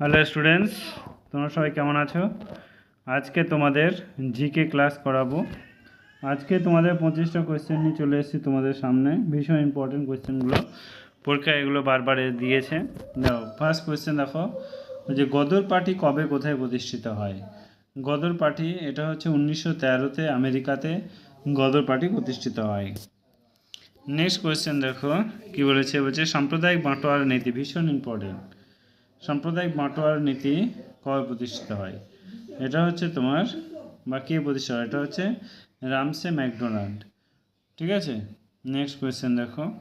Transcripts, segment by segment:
Hello students, তোমরা সবাই কেমন আছো? আজকে তোমাদের জিকে ক্লাস করাবো। আজকে তোমাদের পঁচিশটা কোয়েশ্চেন নিয়ে চলে এসেছি তোমাদের সামনে। ভীষণ ইম্পর্টেন্ট কোয়েশ্চেনগুলো পরীক্ষা এগুলো বারবার দিয়েছে। দেখো ফার্স্ট কোয়েশ্চেন দেখো যে গদর পার্টি কবে কোথায় প্রতিষ্ঠিত হয়? গদর পার্টি এটা হচ্ছে উনিশশো তেরোতে আমেরিকাতে গদর পার্টি প্রতিষ্ঠিত হয়। নেক্সট কোয়েশ্চেন দেখো, কি বলেছে? বলছে, সাম্প্রদায়িক বাঁটোয়ারা নীতি ভীষণ ইম্পর্টেন্ট সাম্প্রদায়িক বাঁটোয়ার নীতি কবে প্রতিষ্ঠিত হয়? এটা হচ্ছে তোমার, বা কে প্রতিষ্ঠা এটা হচ্ছে রামসে ম্যাকডোনাল্ড। ঠিক আছে? নেক্সট কোয়েশ্চেন দেখো।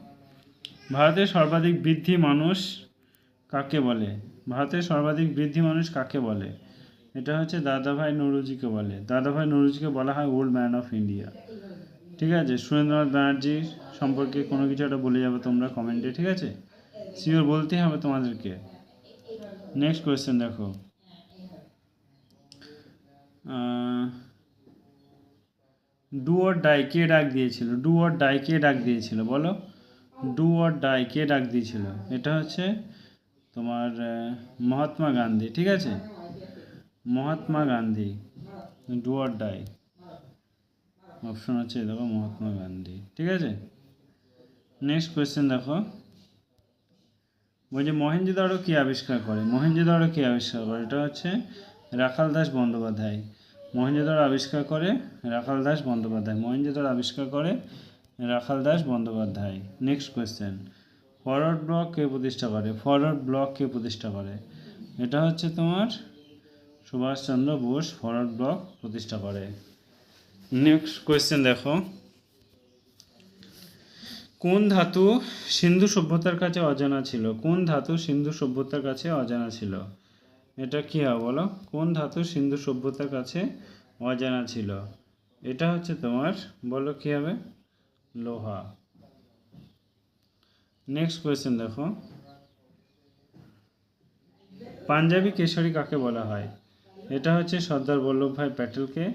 ভারতের সর্বাধিক বৃদ্ধি মানুষ কাকে বলে? ভারতের সর্বাধিক বৃদ্ধি মানুষ কাকে বলে? এটা হচ্ছে দাদাভাই নৌরুজিকে বলে। দাদাভাই নৌরুজিকে বলা হয় ওল্ড ম্যান অফ ইন্ডিয়া। ঠিক আছে? সুরেন্দ্রনাথ ব্যানার্জির সম্পর্কে কোনো কিছু একটা বলে যাবে তোমরা কমেন্টে। ঠিক আছে? শিওর বলতেই হবে তোমাদেরকে। নেক্সট কোয়েশ্চেন দেখো। ডু অর ডাই কে ডাক দিয়েছিল? ডু অর ডাই কে ডাক দিয়েছিল, বলো? ডু অর ডাই কে ডাক দিয়েছিল? এটা হচ্ছে তোমার মহাত্মা গান্ধী, ঠিক আছে? Mahatma Gandhi do or die option হচ্ছে, দেখো, মহাত্মা গান্ধী, ঠিক আছে? নেক্সট কোয়েশ্চেন দেখো। বলছে মহেঞ্জোদারো কে আবিষ্কার করে? মহেঞ্জোদারো কে আবিষ্কার করে? এটা হচ্ছে রাখাল দাস বন্দ্যোপাধ্যায়। মহেঞ্জোদারো আবিষ্কার করে রাখাল দাস বন্দ্যোপাধ্যায়। মহেঞ্জোদারো আবিষ্কার করে Rakhal Das Bandyopadhyay. Next question forward block কে প্রতিষ্ঠা করে? ফরওয়ার্ড ব্লক কে প্রতিষ্ঠা করে? এটা হচ্ছে তোমার সুভাষচন্দ্র বোস ফরওয়ার্ড ব্লক প্রতিষ্ঠা করে। নেক্সট কোয়েশ্চেন দেখো। কোন ধাতু সিন্ধু সভ্যতার কাছে অজানা ছিল? কোন ধাতু সিন্ধু সভ্যতার কাছে অজানা ছিল? এটা কি হবে বলো? কোন ধাতু সিন্ধু সভ্যতার কাছে অজানা ছিল? এটা হচ্ছে তোমার, বলো কি হবে? লোহা। নেক্সট কোয়েশ্চেন দেখো। পাঞ্জাবি কেশরী কাকে বলা হয়? এটা হচ্ছে সর্দার বল্লভভাই প্যাটেলকে।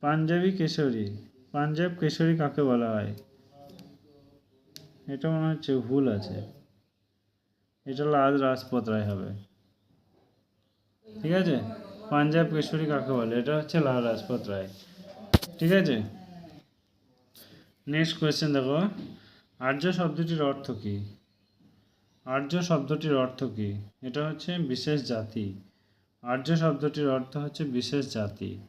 পাঞ্জাবি কেশরী। পাঞ্জাব কেশরী কাকে বলা হয়? এটা মনে হচ্ছে ভুল আছে। এটা লাল রাজপথ রায় হবে। ঠিক আছে? পাঞ্জাব কেশরী কাকে বলে? এটা হচ্ছে লাল রাজপথ রায়। ঠিক আছে? নেক্সট কোয়েশ্চেন দেখো। আর্য শব্দটির অর্থ কী? আর্য শব্দটির অর্থ কী? এটা হচ্ছে বিশেষ জাতি। আর্য শব্দটির অর্থ হচ্ছে বিশেষ জাতি।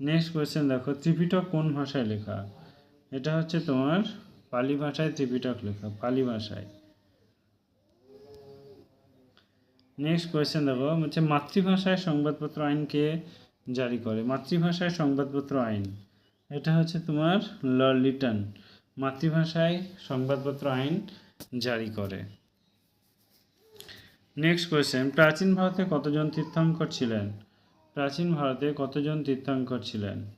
নেক্সট কোয়েশ্চেন দেখো, ত্রিপিটক কোন ভাষায় লেখা? এটা হচ্ছে তোমার পালি ভাষায় ত্রিপিটক লেখা, পালি ভাষায়। নেক্সট কোয়েশ্চেন দেখো, হচ্ছে মাতৃভাষায় সংবাদপত্র আইন কে জারি করে? মাতৃভাষায় সংবাদপত্র আইন, এটা হচ্ছে তোমার ল লিটন, মাতৃভাষায় সংবাদপত্র আইন জারি করে। নেক্সট কোয়েশ্চেন প্রাচীন ভারতে কতজন তীর্থঙ্কর ছিলেন? প্রাচীন ভারতে কতজন তীর্থঙ্কর ছিলেন?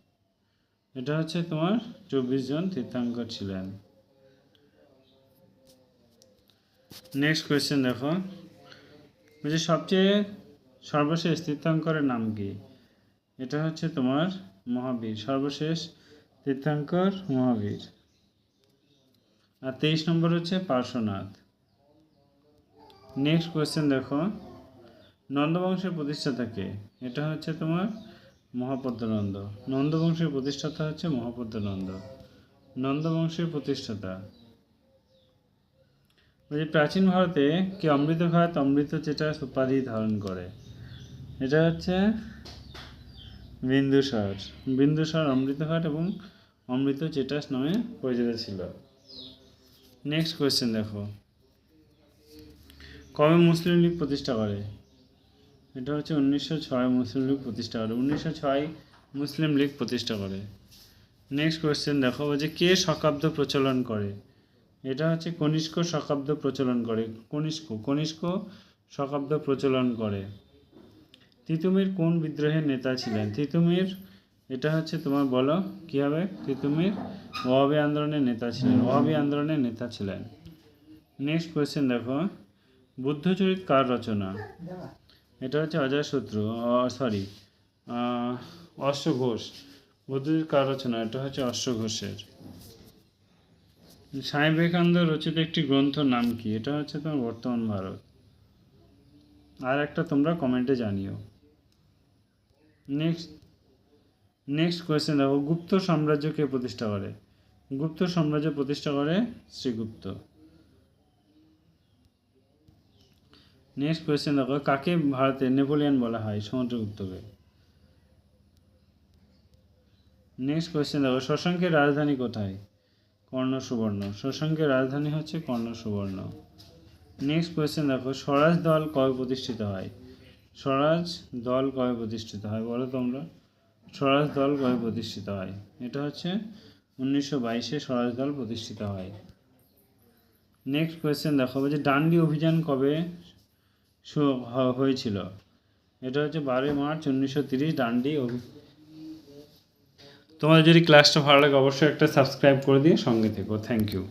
এটা হচ্ছে তোমার চব্বিশ জন তীর্থঙ্কর ছিলেন। নেক্সট কোয়েশ্চেন দেখো। বলছে, সবচেয়ে সর্বশেষ তীর্থঙ্করের নাম কি? এটা হচ্ছে তোমার মহাবীর, সর্বশেষ তীর্থঙ্কর মহাবীর। আর তেইশ নম্বর হচ্ছে পার্শ্বনাথ। নেক্সট কোয়েশ্চেন দেখো। নন্দবংশের প্রতিষ্ঠাতা কে? এটা হচ্ছে তোমার মহাপদ্মনন্দ। নন্দবংশের প্রতিষ্ঠাতা হচ্ছে মহাপদ্মনন্দ। নন্দবংশের প্রতিষ্ঠাতা। বলছি প্রাচীন ভারতে কি অমৃত ভারত, অমৃত যেটা উপাধি ধারণ করে, এটা হচ্ছে বিন্দুসার। বিন্দুসার অমৃতঘাট এবং অমৃত চেটাস নামে পরিচিত ছিল। নেক্সট কোয়েশ্চেন দেখো। কবে মুসলিম লীগ প্রতিষ্ঠা করে? এটা হচ্ছে উনিশশো ছয় মুসলিম লীগ প্রতিষ্ঠা করে। উনিশশো ছয় মুসলিম লীগ প্রতিষ্ঠা করে। নেক্সট কোয়েশ্চেন দেখো যে কে শকাব্দ প্রচলন করে? এটা হচ্ছে কনিষ্ক শকাব্দ প্রচলন করে। কনিষ্ক কনিষ্ক শকাব্দ প্রচলন করে। তিতুমির কোন বিদ্রোহের নেতা ছিলেন? তিতুমির, এটা হচ্ছে তোমার বলো, কী হবে? তিতুমির ওয়াবি আন্দোলনের নেতা ছিলেন। ওয়াবি আন্দোলনের নেতা ছিলেন। নেক্সট কোয়েশ্চেন দেখো। বুদ্ধচরিত কার রচনা? এটা হচ্ছে অজয়সূত্র সরি অশ্ব ঘোষ কার রচনা এটা হচ্ছে অশ্ব ঘোষের। বিবেকানন্দ রচিত একটি গ্রন্থর নাম কি? এটা হচ্ছে তোমার বর্তমান ভারত। আর একটা তোমরা কমেন্টে জানিও। নেক্সট নেক্সট কোয়েশ্চেন দেখো, গুপ্ত সাম্রাজ্য কে প্রতিষ্ঠা করে? গুপ্ত সাম্রাজ্য প্রতিষ্ঠা করে শ্রীগুপ্ত। নেক্সট কোয়েশ্চেন দেখো, কাকে ভারতে নেপোলিয়ান বলা হয়? সমুদ্র সমুদ্রগুপ্তকে নেক্সট কোয়েশ্চেন দেখো, শশাঙ্কের রাজধানী কোথায়? কর্ণ সুবর্ণ শশাঙ্কের রাজধানী হচ্ছে কর্ণ সুবর্ণ নেক্সট কোয়েশ্চেন দেখো, স্বরাজ দল কবে প্রতিষ্ঠিত হয়? স্বরাজ দল কবে প্রতিষ্ঠিত হয় বলো তোমরা? স্বরাজ দল কবে প্রতিষ্ঠিত হয়? এটা হচ্ছে উনিশশো বাইশে স্বরাজ দল প্রতিষ্ঠিত হয়। নেক্সট কোয়েশ্চেন দেখো যে ডান্ডি অভিযান কবে হয়েছিল। এটা হচ্ছে বারোই মার্চ উনিশশো তিরিশ ডান্ডি তোমাদের যদি ক্লাসটা ভালো লাগে, অবশ্যই একটা সাবস্ক্রাইব করে দিয়ে সঙ্গে থেকো। Thank you